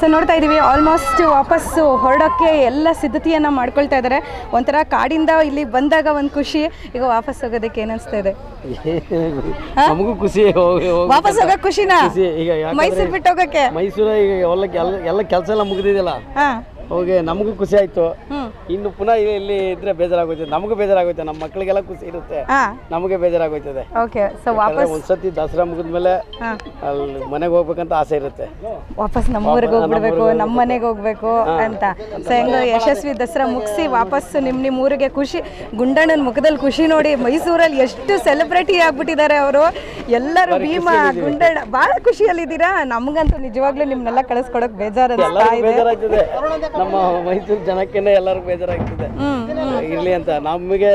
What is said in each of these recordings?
So ನೋಡ್ತಾ ಇದ್ದೀವಿ almost ವಾಪಸ್ಸು ಹೊರಡೋಕ್ಕೆ ಎಲ್ಲ ಸಿದ್ಧತೆಯನ್ನು ಮಾಡ್ಕೊಳ್ತಾ ಇದ್ದಾರೆ ಒಂಥರ ಕಾಡಿಂದ ಇಲ್ಲಿ ಬಂದಾಗ ಒಂದು ಖುಷಿ ಈಗ ವಾಪಸ್ ಹೋಗೋದಕ್ಕೆ ಏನಿಸ್ತಾ ಇದೆ? ನಮಗೂ ಖುಷಿ ವಾಪಸ್ ಹೋಗೋಕೆ ಖುಷಿನಾ? ಮೈಸೂರು ಬಿಟ್ಟು ಹೋಗೋಕ್ಕೆ? ಮೈಸೂರ ಈಗ ಎಲ್ಲ ಎಲ್ಲ ಎಲ್ಲ ಕೆಲಸ ಎಲ್ಲ ಮುಗಿದಿದೆಯಲ್ಲ? ಹಾಂ. ಹೋಗಿ ನಮಗೂ ಖುಷಿ ಆಯ್ತು. ಇನ್ನು ಪುನಃ ಇಲ್ಲಿ- ಇದ್ರೆ ಬೇಜಾರಾಗೋಯ್ತದೆ. ನಮಗೂ ಬೇಜಾರಾಗೋಯ್ತದೆ. ನಮ್ಮ ಮಕ್ಕಳಿಗೆಲ್ಲ ಖುಷಿ ಇರುತ್ತೆ. ನಮಗೆ ಬೇಜಾರಾಗೋಯ್ತದೆ. ಓಕೆ ಸೊ ವಾಪಸ್ ಒಂದ್ಸತಿ ದಸರಾ ಮುಗಿದ್ಮೇಲೆ ಅಲ್ಲಿ ಮನೆಗೆ ಹೋಗ್ಬೇಕಂತ ಆಸೆ ಇರುತ್ತೆ. ವಾಪಸ್ ನಮ್ಮ ಊರಿಗೆ ಹೋಗ್ಬಿಡ್ಬೇಕು ನಮ್ಮ ಮನೆಗೆ ಹೋಗ್ಬೇಕು ಅಂತ. ಸೊ ಹೆಂಗ ಯಶಸ್ವಿ ದಸರಾ ಮುಗಿಸಿ ವಾಪಸ್ ನಿಮ್ಮ ನಿಮ್ಮ ಊರಿಗೆ ಖುಷಿ ಗುಂಡಣ್ಣನ ಮುಖದಲ್ಲಿ ಖುಷಿ ನೋಡಿ ಮೈಸೂರಲ್ಲಿ ಎಷ್ಟು ಸೆಲೆಬ್ರಿಟಿ ಆಗ್ಬಿಟ್ಟಿದ್ದಾರೆ ಅವರು. ಎಲ್ಲರೂ ಭೀಮಾ ಗುಂಡಣ್ಣ ಬಹಳ ಖುಷಿಯಲ್ಲಿದ್ದೀರಾ? ನಮಗಂತೂ ನಿಜವಾಗ್ಲೂ ನಿಮ್ಮನ್ನೆಲ್ಲ ಕಳಿಸ್ಕೊಡಕ್ ಬೇಜಾರು ಅನಿಸ್ತಾ ಇದೆ. ನಮ್ಮ ಮೈಸೂರು ಜನಕ್ಕೇನೆ ಎಲ್ಲರಿಗೂ ಬೇಜಾರಾಗ್ತದೆ. ಇರ್ಲಿ ಅಂತ ನಮಗೆ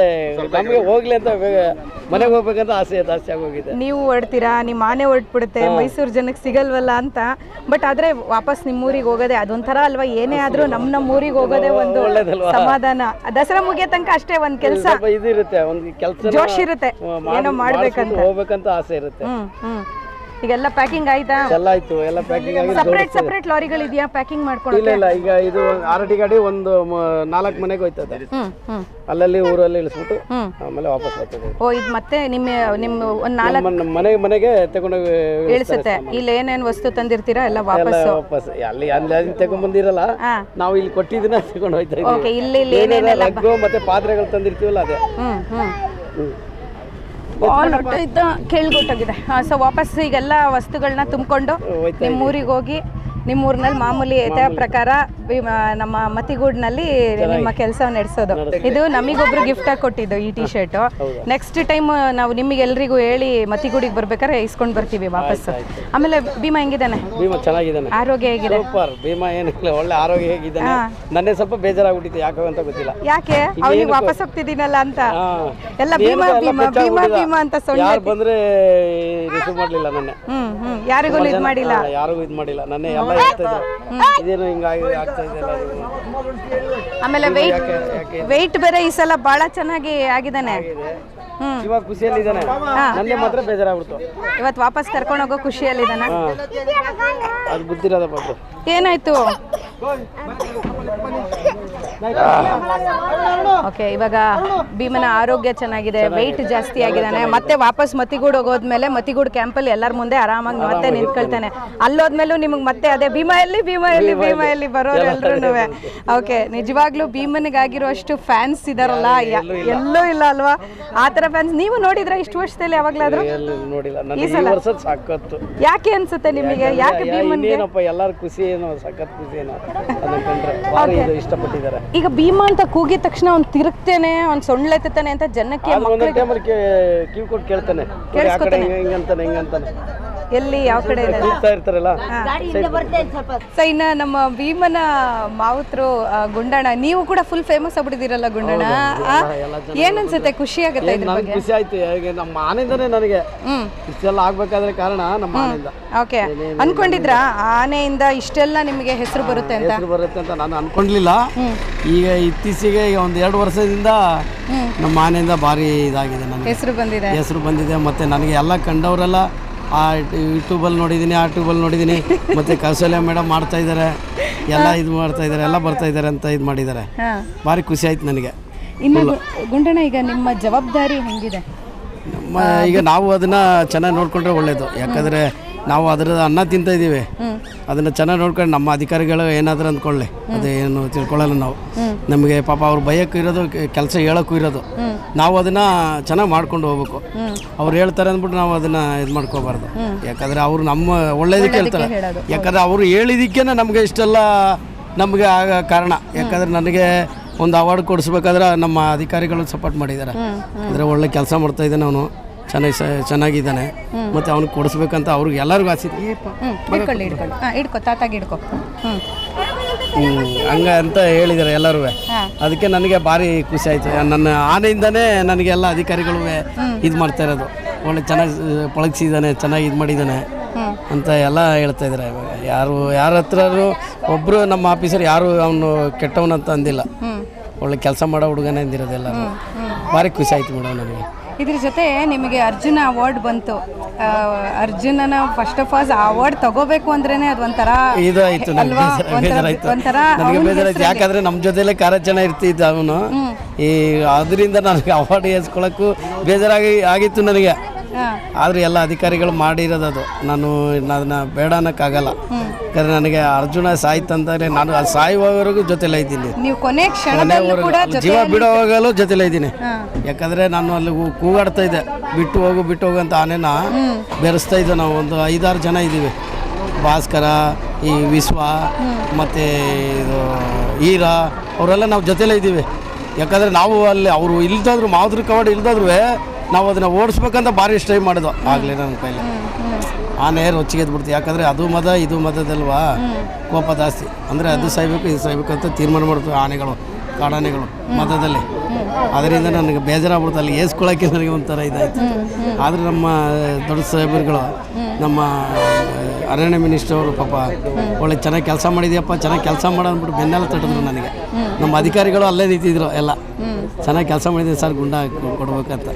ನಮಗೆ ಹೋಗ್ಲಿ ಅಂತ ಮನೆಗೆ ಹೋಗ್ಬೇಕಂತ ಆಸೆ ಜಾಸ್ತಿ ಆಗೋಗಿದೆ. ನೀವು ಹೊಡ್ತೀರಾ? ನಿಮ್ಮ ಆನೆ ಹೊರಟ್ಬಿಡುತ್ತೆ ಮೈಸೂರು ಜನಕ್ಕೆ ಸಿಗಲ್ವಲ್ಲ ಅಂತ. ಬಟ್ ಆದ್ರೆ ವಾಪಸ್ ನಿಮ್ಮ ಊರಿಗೆ ಹೋಗೋದೇ ಅದೊಂಥರ ಅಲ್ವಾ? ಏನೇ ಆದ್ರೂ ನಮ್ಮ ನಮ್ಮ ಊರಿಗೆ ಹೋಗೋದೇ ಒಂದು? ಸಮಾಧಾನ. ದಸರಾ ಮುಗಿಯೋ ತನಕ ಅಷ್ಟೇ ಒಂದ್ ಕೆಲಸ. ಇದಿರುತ್ತೆ ಒಂದು ಕೆಲಸ ಜೋಶ್ ಇರುತ್ತೆ. ಏನೋ ಮಾಡ್ಬೇಕಂತ. ಹೋಗ್ಬೇಕಂತ ಆಸೆ ಇರುತ್ತೆ. ಈಗೆಲ್ಲ ಪ್ಯಾಕಿಂಗ್ ಆಯ್ತಾ? ಎಲ್ಲ ಆಯ್ತು ಎಲ್ಲ ಪ್ಯಾಕಿಂಗ್ ಆಗಿ ಸಪ್ರೇಟ್ ಸಪ್ರೇಟ್ ಲಾರಿಗಳು ಇದೆಯಾ ಪ್ಯಾಕಿಂಗ್ ಮಾಡ್ಕೊಳ್ಳೋಕೆ ಇಲ್ಲ ಇಲ್ಲ ಈಗ ಇದು ಆರಟಿ ಗಾಡಿ ಒಂದು ನಾಲ್ಕು ಮನೆಗೆ ಹೋಯ್ತದೆ. ಹ್ಮ್ ಹ್ಮ್. ಅಲ್ಲಲ್ಲಿ ಊರಲ್ಲಿ ಇಳಿಸ್ಬಿಟ್ಟು ಹ್ಮ್. ಆಮೇಲೆ ವಾಪಸ್ ಬರ್ತದೆ. ಓ ಇದು ಮತ್ತೆ ನಿಮ್ಮ ನಿಮ್ಮ ಒಂದು ನಾಲ್ಕು ನಮ್ಮ ನಮ್ಮ ಮನೆ ಮನೆಗೆ ತಗೊಂಡೋಗಿ ಇಳಿಸುತ್ತೆ. ಇಲ್ಲಿ ಏನೇನ್ ವಸ್ತು ತಂದಿರ್ತೀರಾ? ಎಲ್ಲ ಎಲ್ಲ ವಾಪಸ್ ವಾಪಸ್ ಅಲ್ಲಿ ಅಲ್ಲಿ ಅಲ್ಲಿ ತಗೊಂಡ್ಬಂದಿರಲ್ಲ ಹಾ. ನಾವು ಇಲ್ಲಿ ಕೊಟ್ಟಿದ್ದನ್ನ ತಗೊಂಡು ಹೋಯ್ತಾ ಓಕೆ ಇಲ್ಲಿ ಇಲ್ಲಿ ಏನೇನು ಏನೇನೆಲ್ಲ ರಗ್ಗು ಮತ್ತೆ ಪಾತ್ರೆಗಳು ತಂದಿರ್ತೀವಲ್ಲ ಅದೇ. ಹ್ಮ್ ಹ್ಮ್. ಹ್ಮ್. ಆಲ್ ಹೊಟ್ಟೈತ ಆ ಸೊ ವಾಪಸ್ ಈಗೆಲ್ಲ ವಸ್ತುಗಳನ್ನ ತುಂಬಿಕೊಂಡು ನಿಮ್ಮೂರಿಗೆ ನಿಮ್ಮ ಊರಿಗೆ ಹೋಗಿ ನಿಮ್ಮ ಊರಿನಲ್ಲಿ ಮಾಮೂಲಿ. ಯಥಾ ಪ್ರಕಾರ ನಮ್ಮ ಮತಿಗೂಡ್ನಲ್ಲಿ ನಿಮ್ಮ ಕೆಲಸ ನಡೆಸೋದು. ಇದು ನಮಗೊಬ್ರು ಗಿಫ್ಟ್ ಆಗಿ ಕೊಟ್ಟಿದ್ದು ಈ ಟಿ ಶರ್ಟ್ ನೆಕ್ಸ್ಟ್ ಟೈಮ್ ನಾವು ನಿಮಗೆಲ್ಲರಿಗೂ ಹೇಳಿ ಮತಿಗೂಡಿಗೆ ಬರ್ಬೇಕಾದ್ರೆ ಇಸ್ಕೊಂಡು ಬರ್ತೀವಿ ವಾಪಸ್. ಆಮೇಲೆ ಭೀಮಾ ಹೆಂಗಿದ್ದಾನೆ? ಆರೋಗ್ಯ ಹೇಗಿದೆ? ಭೀಮ ಏನಿಲ್ಲ ಒಳ್ಳೆ ಆರೋಗ್ಯ ಹೇಗಿದ್ದಾನೆ? ನನ್ನೇ ಸ್ವಲ್ಪ ಬೇಜಾರಾಗ್ಬಿಟ್ಟಿತ್ತು ಯಾಕೆ ಅಂತ ಗೊತ್ತಿಲ್ಲ. ಯಾಕೆ? ಅವ್ನಿಗೆ ವಾಪಸ್ ಹೋಗ್ತಿದ್ದೀನಲ್ಲ ಅಂತ. ಎಲ್ಲ ಭೀಮಾ ಭೀಮಾ ಭೀಮಾ ಭೀಮಾ ಅಂತ ಸೊಳ್ಳೆ ಬಂದ್ರೆ ರಿಸೀವ್ ಮಾಡ್ಲಿಲ್ಲ ನನ್ನ. ಹ್ಮ್ ಹ್ಮ್. ಯಾರಿಗೂ ಇದು ಮಾಡಿಲ್ಲ. ಯಾರಿಗೂ ಇದು ಮಾಡಿಲ್ಲ. ನನ್ನ ಎಲ್ಲ ಹೇಳ್ತಾ ಇದ್ರು ಇದೇನು ಹಿಂಗಾಗಿ ಆಗ್ತಾ ಇದೆ ಆಮೇಲೆ ವೆಯ್ಟ್ ವೆಯ್ಟ್ ಬೇರೆ ಈ ಸಲ ಬಹಳ ಚೆನ್ನಾಗಿ ಆಗಿದ್ದಾನೆ. ಹ್ಮ್. ಇವಾಗ ಖುಷಿಯಲ್ಲಿದ್ದಾನೆ. ನನ್ನೇ ಮಾತ್ರ ಬೇಜಾರಾಗ್ಬಿಡ್ತು. ಇವತ್ತು ವಾಪಸ್ ಕರ್ಕೊಂಡು ಹೋಗೋ ಖುಷಿಯಲ್ಲಿದ್ದಾನ. ಇದಾನಾ ಅದು ಬುದ್ಧಿರೋದ ಪಾಪು ಏನಾಯ್ತು? ಓಕೆ ಇವಾಗ ಭೀಮನ ಆರೋಗ್ಯ ಚೆನ್ನಾಗಿದೆ ವೆಯ್ಟ್ ಜಾಸ್ತಿ ಆಗಿದ್ದಾನೆ. ಮತ್ತೆ ವಾಪಸ್ ಮತಿಗೂಡ್ ಹೋಗೋದ್ಮೇಲೆ ಮತಿಗೂಡ್ ಕ್ಯಾಂಪಲ್ಲಿ ಎಲ್ಲರ ಮುಂದೆ ಆರಾಮಾಗಿ ಮತ್ತೆ ನಿಂತ್ಕೊಳ್ತಾನೆ. ಅಲ್ಲೋದ್ಮೇಲೂ ನಿಮಗೆ ಮತ್ತೆ ಅದೇ ಭೀಮ ಎಲ್ಲಿ ಭೀಮ ಎಲ್ಲಿ ಭೀಮ ಎಲ್ಲಿ. ಬರೋರು ಎಲ್ರೂ ಓಕೆ ನಿಜವಾಗ್ಲೂ ಭೀಮನಿಗಾಗಿರುವಷ್ಟು ಫ್ಯಾನ್ಸ್ ಇದಾರಲ್ಲ. ಎಲ್ಲೂ ಇಲ್ಲ. ಅಲ್ವಾ? ಆ ಥರ ಫ್ಯಾನ್ಸ್ ನೀವು ನೋಡಿದ್ರೆ ಇಷ್ಟು ವರ್ಷದಲ್ಲಿ ಯಾವಾಗ್ಲಾದ್ರೂ? ಈ ಯಾಕೆ ಅನ್ಸುತ್ತೆ ನಿಮಗೆ? ಯಾಕೆ ಭೀಮನ್ಗೆ? ಎಲ್ಲರೂ ಖುಷಿ ಏನೋ ಸಖತ್ ಖುಷಿ ಏನೋ. ಅದನ್ನ ಕಂಡ್ರೆ ಭಾರಿ ಇದು ಇಷ್ಟಪಟ್ಟಿದ್ದಾರೆ. ಈಗ ಭೀಮಾ ಅಂತ ಕೂಗಿದ ತಕ್ಷಣ ಅವ್ನು ತಿರುಗ್ತೇನೆ ಅವ್ನು ಸೊಳ್ಳೆತ್ತಾನೆ ಅಂತ ಜನಕ್ಕೆ ಕಿವಿ ಕೊಟ್ಟು ಕೇಳ್ತಾನೆ. ಹಿಂಗಂತಾನೆ ಹಿಂಗಂತಾನೆ ಎಲ್ಲಿ ಯಾವ ಕಡೆ ಕೂಗ್ತಾ ಇರ್ತಾರಲ್ಲ? ಸೊ ಇನ್ನ ನಮ್ಮ ಭೀಮನ ಮಾವುತರು ಗುಂಡಣ ಗುಂಡಣ್ಣ ನೀವು ಕೂಡ ಫುಲ್ ಫೇಮಸ್ ಆಗ್ಬಿಟ್ಟಿದ್ದೀರಲ್ಲ ಗುಂಡಣ್ಣ. ಏನನ್ಸುತ್ತೆ ಏನ್ ಅನ್ಸುತ್ತೆ? ಖುಷಿ ಆಗುತ್ತೆ ಇದ್ರ ನನಗೆ ಬಗ್ಗೆ? ಖುಷಿ ಆಯ್ತು ಹೇಗೆ ನಮ್ಮ ಆನೆಯಿಂದನೇ ನನಗೆ. ಹ್ಮ್. ಇಷ್ಟೆಲ್ಲ ಆಗ್ಬೇಕಾದ್ರೆ ಕಾರಣ ನಮ್ಮ ಆನೆಯಿಂದ. ಓಕೆ. ಅನ್ಕೊಂಡಿದ್ರ? ಆನೆಯಿಂದ ಇಷ್ಟೆಲ್ಲ ನಿಮಗೆ ಹೆಸರು ಬರುತ್ತೆ ಅಂತ? ಹೆಸರು ಬರುತ್ತೆ ಅಂತ ನಾನು ಅನ್ಕೊಂಡ್ಲಿಲ್ಲ ಈಗ ಇತ್ತೀಚೆಗೆ ಈಗ ಒಂದು ಎರಡು ವರ್ಷದಿಂದ ನಮ್ಮ ಆನೆಯಿಂದ ಭಾರಿ ಇದಾಗಿದೆ ನನಗೆ. ಹೆಸರು ಬಂದಿದೆ. ಹೆಸರು ಬಂದಿದೆ ಮತ್ತೆ ನನಗೆ ಎಲ್ಲ ಕಂಡವರೆಲ್ಲ ಆ ಯೂಟ್ಯೂಬಲ್ಲಿ ನೋಡಿದ್ದೀನಿ ಆ ಟ್ಯೂಬಲ್ಲಿ ನೋಡಿದ್ದೀನಿ. ಮತ್ತು ಕೌಶಲ್ಯ ಮೇಡಮ್ ಮಾಡ್ತಾ ಇದ್ದಾರೆ. ಎಲ್ಲ ಇದು ಮಾಡ್ತಾ ಇದ್ದಾರೆ ಎಲ್ಲ ಬರ್ತಾ ಇದ್ದಾರೆ ಅಂತ ಇದು ಮಾಡಿದ್ದಾರೆ. ಭಾರಿ ಖುಷಿ ಆಯ್ತು ನನಗೆ. ಇನ್ನು ಗುಂಡಣ್ಣ ಈಗ ನಿಮ್ಮ ಜವಾಬ್ದಾರಿ ಹೆಂಗಿದೆ? ನಮ್ಮ ಈಗ ನಾವು ಅದನ್ನು ಚೆನ್ನಾಗಿ ನೋಡಿಕೊಂಡ್ರೆ ಒಳ್ಳೆಯದು ಯಾಕಂದರೆ ನಾವು ಅದರ ಅನ್ನ ತಿಂತ ಇದ್ದೀವಿ. ಅದನ್ನು ಚೆನ್ನಾಗಿ ನೋಡ್ಕೊಂಡು ನಮ್ಮ ಅಧಿಕಾರಿಗಳು ಏನಾದರೂ ಅಂದ್ಕೊಳ್ಳಿ. ಅದೇನು ತಿಳ್ಕೊಳ್ಳಲ್ಲ ನಾವು. ನಮಗೆ ಪಾಪ ಅವ್ರು ಭಯಕ್ಕೂ ಇರೋದು ಕೆಲಸ ಹೇಳೋಕ್ಕೂ ಇರೋದು. ನಾವು ಅದನ್ನು ಚೆನ್ನಾಗಿ ಮಾಡ್ಕೊಂಡು ಹೋಗ್ಬೇಕು. ಅವ್ರು ಹೇಳ್ತಾರೆ ಅಂದ್ಬಿಟ್ಟು ನಾವು ಅದನ್ನು ಇದು ಮಾಡ್ಕೋಬಾರ್ದು. ಯಾಕಂದರೆ ಅವರು ನಮ್ಮ ಒಳ್ಳೇದಕ್ಕೆ ಹೇಳ್ತಾರೆ. ಯಾಕಂದ್ರೆ ಯಾಕಂದರೆ ಅವರು ಹೇಳಿದಕ್ಕೆ ನಮಗೆ ಇಷ್ಟೆಲ್ಲ ನಮಗೆ ಆಗ ಕಾರಣ. ಯಾಕಂದರೆ ನನಗೆ ಒಂದು ಅವಾರ್ಡ್ ಕೊಡಿಸ್ಬೇಕಾದ್ರೆ ನಮ್ಮ ಅಧಿಕಾರಿಗಳು ಸಪೋರ್ಟ್ ಮಾಡಿದ್ದಾರೆ. ಅಂದರೆ ಒಳ್ಳೆ ಕೆಲಸ ಮಾಡ್ತಾ ಇದ್ದಾನೆ ಅವನು. ಚೆನ್ನಾಗಿ ಚೆನ್ನಾಗಿದ್ದಾನೆ. ಮತ್ತು ಅವ್ನಿಗೆ ಕೊಡಿಸ್ಬೇಕಂತ ಅವ್ರಿಗೆ ಎಲ್ಲರಿಗೂ ಆಸೆ. ಹಾಂ ಹಿಡ್ಕೊ ತಾತಾಗಿ ಹ್ಮ್, ಹಂಗ ಅಂತ ಹೇಳಿದ್ದಾರೆ ಎಲ್ಲರೂ. ಅದಕ್ಕೆ ನನಗೆ ಭಾರಿ ಖುಷಿ ಆಯಿತು. ನನ್ನ ಆನೆಯಿಂದನೇ ನನಗೆ ಎಲ್ಲ ಅಧಿಕಾರಿಗಳು ಇದು ಮಾಡ್ತಾ ಇರೋದು. ಒಳ್ಳೆ ಚೆನ್ನಾಗಿ ಪಳಗಿಸಿದ್ದಾನೆ ಚೆನ್ನಾಗಿ ಇದು ಮಾಡಿದ್ದಾನೆ ಅಂತ ಎಲ್ಲ ಹೇಳ್ತಾ ಇದ್ದಾರೆ ಇವಾಗ ಯಾರು ಯಾರ ಹತ್ರನೂ ಒಬ್ಬರು ನಮ್ಮ ಆಫೀಸರ್ ಯಾರು ಅವನು ಕೆಟ್ಟವನಂತ ಅಂದಿಲ್ಲ. ಒಳ್ಳೆ ಕೆಲಸ ಮಾಡೋ ಹುಡುಗನೇ ಅಂದಿರೋದೆಲ್ಲ ಭಾರಿ ಖುಷಿ ಆಯ್ತು ಮೇಡಮ್ ನನಗೆ. ಇದ್ರ ಜೊತೆ ನಿಮಗೆ ಅರ್ಜುನ ಅವಾರ್ಡ್ ಬಂತು ಅರ್ಜುನನ ಫಸ್ಟ್ ಆಫ್ ಆಲ್ ಅವಾರ್ಡ್ ತಗೋಬೇಕು ಅಂದ್ರೇನೆ ಅದು ಒಂಥರ ಇದಾಯ್ತು ಅಲ್ವಾ? ಒಂಥರ-. ಯಾಕಂದ್ರೆ ನಮ್ಮ ಜೊತೆಲೆ ಕಾರ್ಯಾಚರಣೆ ಇರ್ತಿದ್ದ ಅವನು ಈ ಅದರಿಂದ ನನಗೆ ಅವಾರ್ಡ್ ಏಸ್ಕೊಳ್ಳೋಕ್ಕೂ ಬೇಜಾರಾಗಿ ಆಗಿತ್ತು ನನಗೆ. ಆದರೆ ಎಲ್ಲ ಅಧಿಕಾರಿಗಳು ಮಾಡಿರೋದದು ಅದು. ನಾನು ಅದನ್ನ ಬೇಡ ಅನ್ನೋಕ್ಕಾಗಲ್ಲ ಯಾಕಂದ್ರೆ ನನಗೆ ಅರ್ಜುನ ಸಾಯ್ತಂತಾರೆ ನಾನು ಅದು ಸಾಯುವವರೆಗೂ ಜೊತೆಲೇ ಇದ್ದೀನಿ. ನೀವು ಕೊನೆ ಕ್ಷಣದಲ್ಲೂ ಕೂಡ ಕೊನೆವರೆಗೂ ಜೀವ ಬಿಡೋವಾಗಲೂ ಜೊತೆಲೇ ಇದ್ದೀನಿ. ಯಾಕಂದ್ರೆ ನಾನು ಅಲ್ಲಿ ಹೂ- ಕೂಗಾಡ್ತಾ ಇದ್ದೆ. ಬಿಟ್ಟು ಹೋಗು ಬಿಟ್ಟು ಹೋಗು ಅಂತ ಆನೆನ ಬೆರೆಸ್ತಾ ಇದ್ದೆ ನಾವು. ಒಂದು ಐದಾರು ಜನ ಇದ್ದೀವಿ. ಭಾಸ್ಕರ ಈ ವಿಶ್ವ ಮತ್ತು ಇದು ಈರ ಅವರೆಲ್ಲ ನಾವು ಜೊತೆಲೇ ಇದ್ದೀವಿ. ಯಾಕಂದರೆ ನಾವು ಅಲ್ಲಿ ಅವರು ಇಲ್ದಾದ್ರು ಮಾವುದ್ರ ಕವಾಡ ಇಲ್ದಾದ್ರು ನಾವು ಅದನ್ನು ಓಡಿಸ್ಬೇಕಂತ ಭಾರಿ ಸ್ಟ್ರೈ ಮಾಡಿದ್ವು. ಆಗಲೇ ನನ್ನ ಕೈಲಿ. ಆನೆ ರೊಚ್ಚಿಗೆ ಎದ್ಬಿಡ್ತು ಯಾಕಂದರೆ ಅದು ಮದ ಇದು ಮದದಲ್ವಾ? ಕೋಪ ಜಾಸ್ತಿ. ಅಂದರೆ ಅದು ಸಾಯ್ಬೇಕು ಇದು ಸಾಯ್ಬೇಕು ಅಂತ ತೀರ್ಮಾನ ಮಾಡ್ತೀವಿ ಆನೆಗಳು ಕಾಡಾನೆಗಳು ಮದದಲ್ಲಿ. ಅದರಿಂದ ನನಗೆ ಬೇಜಾರಾಗ್ಬಿಡ್ತು ಅಲ್ಲಿ ಏಸ್ಕೊಳಕ್ಕೆ ನನಗೆ ಒಂಥರ ಇದಾಯ್ತು. ಆದರೆ ನಮ್ಮ ದೊಡ್ಡ ಸಾಹೇಬರುಗಳು ನಮ್ಮ ಅರಣ್ಯ ಮಿನಿಸ್ಟರ್ ಅವರು ಪಾಪ ಒಳ್ಳೆ ಚೆನ್ನಾಗಿ ಕೆಲಸ ಮಾಡಿದ್ಯಪ್ಪ ಚೆನ್ನಾಗಿ ಕೆಲಸ ಮಾಡ ಅಂದ್ಬಿಟ್ಟು ಬೆನ್ನೆಲ್ಲ ತಟ್ಟಿದ್ರು ನನಗೆ. ನಮ್ಮ ಅಧಿಕಾರಿಗಳು ಅಲ್ಲೇ ನಿಂತಿದ್ರು ಎಲ್ಲ. ಚೆನ್ನಾಗಿ ಕೆಲಸ ಮಾಡಿದೆ ಸರ್ ಗುಂಡ ಕೊಡ್ಬೇಕಂತ.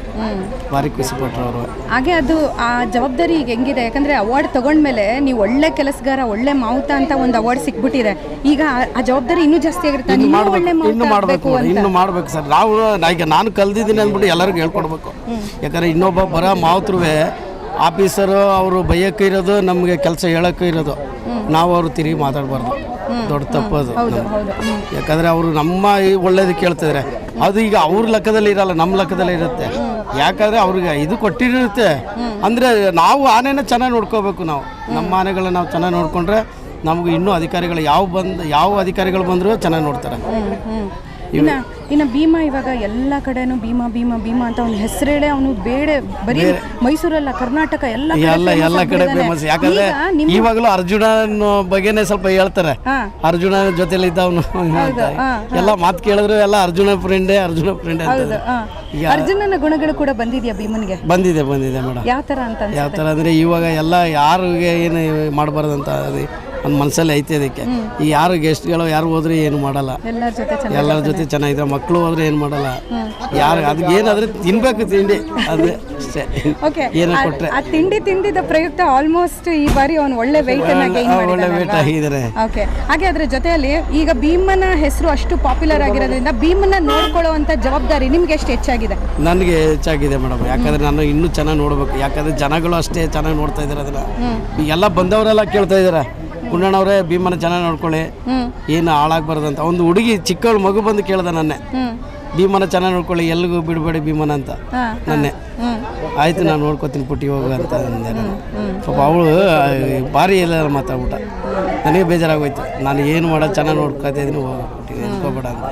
ಭಾರಿ ಖುಷಿಪಟ್ಟರು ಅವರು. ಹಾಗೆ ಅದು ಆ ಜವಾಬ್ದಾರಿ ಈಗ ಹೆಂಗಿದೆ? ಯಾಕಂದ್ರೆ ಅವಾರ್ಡ್ ತಗೊಂಡ್ಮೇಲೆ ನೀವು ಒಳ್ಳೆ ಕೆಲಸಗಾರ ಒಳ್ಳೆ ಮಾವುತ ಅಂತ ಒಂದು ಅವಾರ್ಡ್ ಸಿಕ್ಬಿಟ್ಟಿದೆ. ಈಗ ಆ- ಜವಾಬ್ದಾರಿ ಇನ್ನೂ ಜಾಸ್ತಿ ಆಗಿರುತ್ತೆ? ಇನ್ನು ಇನ್ನೂ ಮಾಡ್ಬೇಕು ಇನ್ನು ಮಾಡಬೇಕು ಸರ್. ನಾವು ಈಗ ನಾನು ಕಲ್ತಿದ್ದೀನಿ ಅಂದ್ಬಿಟ್ಟು ಎಲ್ಲರಿಗೂ ಹೇಳ್ಕೊಡ್ಬೇಕು. ಯಾಕಂದ್ರೆ ಇನ್ನೊಬ್ಬ ಬರೋ ಮಾವುತರುವೆ ಆಫೀಸರು ಅವರು ಬೈಯಕ್ಕೆ ಇರೋದು ನಮಗೆ ಕೆಲಸ ಹೇಳೋಕ್ಕೆ ಇರೋದು. ನಾವು ಅವರು ತಿರುಗಿ ಮಾತಾಡಬಾರ್ದು. ದೊಡ್ಡ ತಪ್ಪದು ಯಾಕಂದರೆ ಅವರು ನಮ್ಮ ಈ ಒಳ್ಳೇದು ಕೇಳ್ತಿದ್ರೆ. ಅದು ಈಗ ಅವ್ರ ಲೆಕ್ಕದಲ್ಲಿ ಇರಲ್ಲ ನಮ್ಮ ಲೆಕ್ಕದಲ್ಲಿ ಇರುತ್ತೆ. ಯಾಕಂದರೆ ಅವ್ರಿಗೆ ಇದು ಕೊಟ್ಟಿರುತ್ತೆ. ಅಂದರೆ ನಾವು ಆನೆನ ಚೆನ್ನಾಗಿ ನೋಡ್ಕೋಬೇಕು ನಾವು. ನಮ್ಮ ಆನೆಗಳನ್ನ ನಾವು ಚೆನ್ನಾಗಿ ನೋಡಿಕೊಂಡ್ರೆ ನಮಗೂ ಇನ್ನೂ ಅಧಿಕಾರಿಗಳು ಯಾವ ಬಂದು ಯಾವ ಅಧಿಕಾರಿಗಳು ಬಂದರೂ ಚೆನ್ನಾಗಿ ನೋಡ್ತಾರೆ. ಇನ್ನ ಇನ್ನು ಭೀಮಾ ಇವಾಗ ಎಲ್ಲ ಕಡೆನೂ ಭೀಮಾ ಭೀಮಾ ಭೀಮಾ ಅಂತ ಅವ್ನ ಹೆಸರೇಳೆ ಅವನು ಬೇಡ ಬರೀ ಮೈಸೂರಲ್ಲ ಕರ್ನಾಟಕ ಎಲ್ಲ ಕಡೆ ಎಲ್ಲ ಕಡೆ. ಫೇಮಸ್ ಯಾಕಂದ್ರೆ ಇವಾಗಲೂ ಅರ್ಜುನ ಬಗ್ಗೆನೇ ಸ್ವಲ್ಪ ಹೇಳ್ತಾರೆ. ಅರ್ಜುನ ಜೊತೆಲಿ ಇದ್ದವನು ಎಲ್ಲ ಮಾತು ಕೇಳಿದ್ರು ಎಲ್ಲ ಅರ್ಜುನ ಫ್ರೆಂಡ್ ಅರ್ಜುನ ಫ್ರೆಂಡ್. ಅರ್ಜುನನ ಗುಣಗಳು ಕೂಡ ಬಂದಿದ್ಯಾ ಭೀಮನ್ಗೆ ಬಂದಿದೆ ಬಂದಿದೆ ಮೇಡಮ್ ಯಾವ ತರ ಅಂತ? ಯಾವ ತರ ಅಂದ್ರೆ ಇವಾಗ ಎಲ್ಲ ಯಾರಿಗೆ ಏನು ಮಾಡಬಾರ್ದಂತ ನನ್ನ ಮನಸ್ಸಲ್ಲಿ ಐತೆ ಅದಕ್ಕೆ. ಈ ಯಾರು ಗೆಸ್ಟ್ಗಳು ಯಾರು ಹೋದ್ರೆ ಏನು ಮಾಡಲ್ಲ. ಎಲ್ಲರ ಜೊತೆ ಚೆನ್ನಾಗಿದ್ರೆ ಮಕ್ಕಳು ಹೋದ್ರೆ ಏನು ಮಾಡಲ್ಲ. ಯಾರು ಅದಕ್ಕೆ ಏನಾದ್ರೆ ತಿನ್ಬೇಕು ತಿಂಡಿ. ಅದು ಅಷ್ಟೇ. ಏನೋ ಕೊಟ್ರೆ. ಆ ತಿಂಡಿ ತಿಂದಿದ್ದ ಪ್ರಯುಕ್ತ ಆಲ್ಮೋಸ್ಟ್ ಈ ಬಾರಿ ಅವನು ಒಳ್ಳೆ ವೆಯ್ಟ್ ಒಳ್ಳೆ ವೆಯ್ಟ್ ಆಗಿದ್ದಾರೆ ಓಕೆ. ಹಾಗೆ ಅದ್ರ ಜೊತೆಯಲ್ಲಿ ಈಗ ಭೀಮನ ಹೆಸರು ಅಷ್ಟು ಪಾಪ್ಯುಲರ್ ಆಗಿರೋದ್ರಿಂದ ಭೀಮನ ನೋಡ್ಕೊಳ್ಳುವಂತ ಜವಾಬ್ದಾರಿ ನಿಮ್ಗೆ ಎಷ್ಟು ಹೆಚ್ಚಾಗಿದೆ? ನನಗೆ ಹೆಚ್ಚಾಗಿದೆ ಮೇಡಮ್. ಯಾಕಂದ್ರೆ ನಾನು ಇನ್ನೂ ಚೆನ್ನಾಗಿ ನೋಡ್ಬೇಕು. ಯಾಕಂದ್ರೆ ಜನಗಳು ಅಷ್ಟೇ ಚೆನ್ನಾಗಿ ನೋಡ್ತಾ ಇದ್ದಾರೆ ಅದನ್ನ. ಎಲ್ಲ ಬಂದವರೆಲ್ಲ ಕೇಳ್ತಾ ಇದ್ದಾರೆ ಕುಂಡಣ್ಣವ್ರೆ ಭೀಮನ ಚೆನ್ನಾಗಿ ನೋಡ್ಕೊಳ್ಳಿ. ಏನು ಹಾಳಾಗ್ಬಾರ್ದಂತ ಅಂತ ಒಂದು ಹುಡುಗಿ ಚಿಕ್ಕವಳು ಮಗು ಬಂದು ಕೇಳ್ದ ನನ್ನೆ. ಭೀಮನ ಚೆನ್ನಾಗಿ ನೋಡ್ಕೊಳ್ಳಿ ಎಲ್ಲಿಗೂ ಬಿಡಬೇಡಿ ಭೀಮನ ಅಂತ. ನನ್ನೆ. ಆಯ್ತು ನಾನು ನೋಡ್ಕೊತೀನಿ ಪುಟ್ಟಿ ಹೋಗು ಅಂತ ಅಂದೆ ನಾನು. ಪಾಪ ಅವಳು ಭಾರಿ ಎಲ್ಲ ಮಾತಾಡ್ಬಿಟ್ಟ ನನಗೆ ಬೇಜಾರಾಗೋಯ್ತು. ನಾನು ಏನು ಮಾಡೋ ಚೆನ್ನಾಗಿ ನೋಡ್ಕೊತಾ ಇದ್ದೀನಿ ಹೋಗಿ ನಿಂತ್ಕೋಬೇಡ ಅಂತ.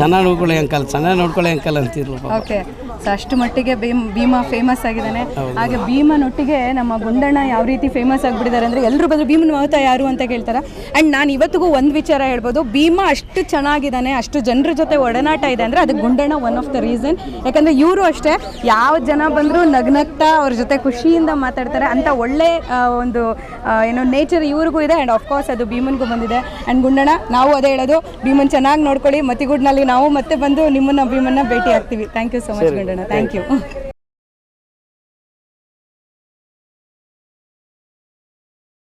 ಚೆನ್ನಾಗಿ ನೋಡ್ಕೊಳ್ಳಿ ಅಂಕಲ್ ಚೆನ್ನಾಗಿ ನೋಡ್ಕೊಳ್ಳಿ ಅಂಕಲ್ ಅಂತಿದ್ರು ಪಾಪ. ಓಕೆ ಸೊ ಅಷ್ಟು ಮಟ್ಟಿಗೆ ಭೀಮ್ ಭೀಮಾ ಫೇಮಸ್ ಆಗಿದ್ದಾನೆ. ಹಾಗೆ ಭೀಮನೊಟ್ಟಿಗೆ ನಮ್ಮ ಗುಂಡಣ್ಣ ಯಾವ ರೀತಿ ಫೇಮಸ್ ಆಗಿಬಿಟ್ಟಿದ್ದಾರೆ ಅಂದರೆ ಎಲ್ಲರೂ ಬಂದು ಭೀಮನ ಮಾವುತ ಯಾರು ಅಂತ ಕೇಳ್ತಾರೆ. ಆ್ಯಂಡ್ ನಾನು ಇವತ್ತಿಗೂ ಒಂದು ವಿಚಾರ ಹೇಳ್ಬೋದು. ಭೀಮಾ ಅಷ್ಟು ಚೆನ್ನಾಗಿದ್ದಾನೆ ಅಷ್ಟು ಜನರ ಜೊತೆ ಒಡನಾಟ ಇದೆ ಅಂದರೆ ಅದು Gundanna one of the reason ಯಾಕಂದರೆ ಇವರು ಅಷ್ಟೇ ಯಾವ ಜನ ಬಂದರೂ ನಗ್ನಗ್ತಾ ಅವ್ರ ಜೊತೆ ಖುಷಿಯಿಂದ ಮಾತಾಡ್ತಾರೆ. ಅಂತ ಒಳ್ಳೆ ಒಂದು ಏನು ನೇಚರ್ ಇವ್ರಿಗೂ ಇದೆ. ಆ್ಯಂಡ್ ಆಫ್ಕೋರ್ಸ್ ಅದು ಭೀಮನ್ಗೂ ಬಂದಿದೆ. ಆ್ಯಂಡ್ ಗುಂಡಣ್ಣ ನಾವು ಅದೇ ಹೇಳೋದು. ಭೀಮನ್ ಚೆನ್ನಾಗಿ ನೋಡ್ಕೊಳ್ಳಿ. ಮತಿಗುಡ್ನಲ್ಲಿ ನಾವು ಮತ್ತೆ ಬಂದು ನಿಮ್ಮನ್ನು ಭೀಮನ್ನ ಭೇಟಿ ಆಗ್ತೀವಿ. Thank you so much Gundanna. Thank you